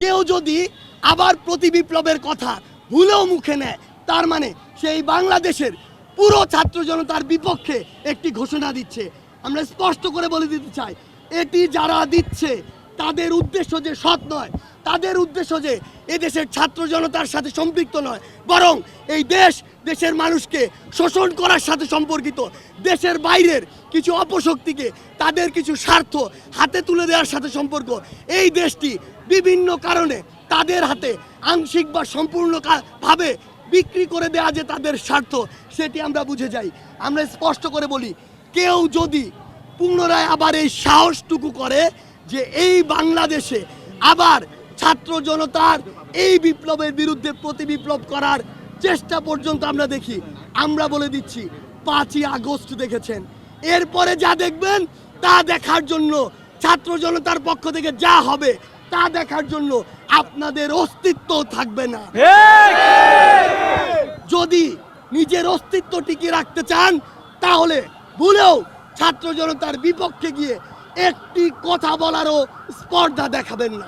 কেউ যদি আবার প্রতি বিপ্লবের কথা ভুলেও মুখে নেয়, তার মানে সেই বাংলাদেশের পুরো ছাত্র জনতার বিপক্ষে একটি ঘোষণা দিচ্ছে। আমরা স্পষ্ট করে বলে দিতে চাই, এটি যারা দিচ্ছে, তাদের উদ্দেশ্য যে সৎ নয়, তাদের উদ্দেশ্য যে এদেশের ছাত্র জনতার সাথে সম্পৃক্ত নয়, বরং এই দেশ দেশের মানুষকে শোষণ করার সাথে সম্পর্কিত, দেশের বাইরের কিছু অপশক্তিকে, তাদের কিছু স্বার্থ হাতে তুলে দেওয়ার সাথে সম্পর্ক। এই দেশটি বিভিন্ন কারণে তাদের হাতে আংশিক বা সম্পূর্ণ ভাবে বিক্রি করে দেওয়া যে তাদের স্বার্থ, সেটি আমরা বুঝে যাই। আমরা স্পষ্ট করে বলি, কেউ যদি পুনরায় আবার এই সাহসটুকু করে যে এই বাংলাদেশে আবার ছাত্র জনতার এই বিপ্লবের বিরুদ্ধে প্রতি বিপ্লব করার চেষ্টা পর্যন্ত আমরা দেখি। আমরা বলে দিচ্ছি, পাঁচই আগস্ট দেখেছেন। এরপরে যা দেখবেন, তা দেখার জন্য ছাত্র জনতার পক্ষ থেকে যা হবে, তা দেখার জন্য আপনাদের অস্তিত্ব থাকবে না। যদি নিজের অস্তিত্ব টিকিয়ে রাখতে চান, তাহলে ভুলেও ছাত্র জনতার বিপক্ষে গিয়ে একটি কথা বলারও স্পর্ধা দেখাবেন না।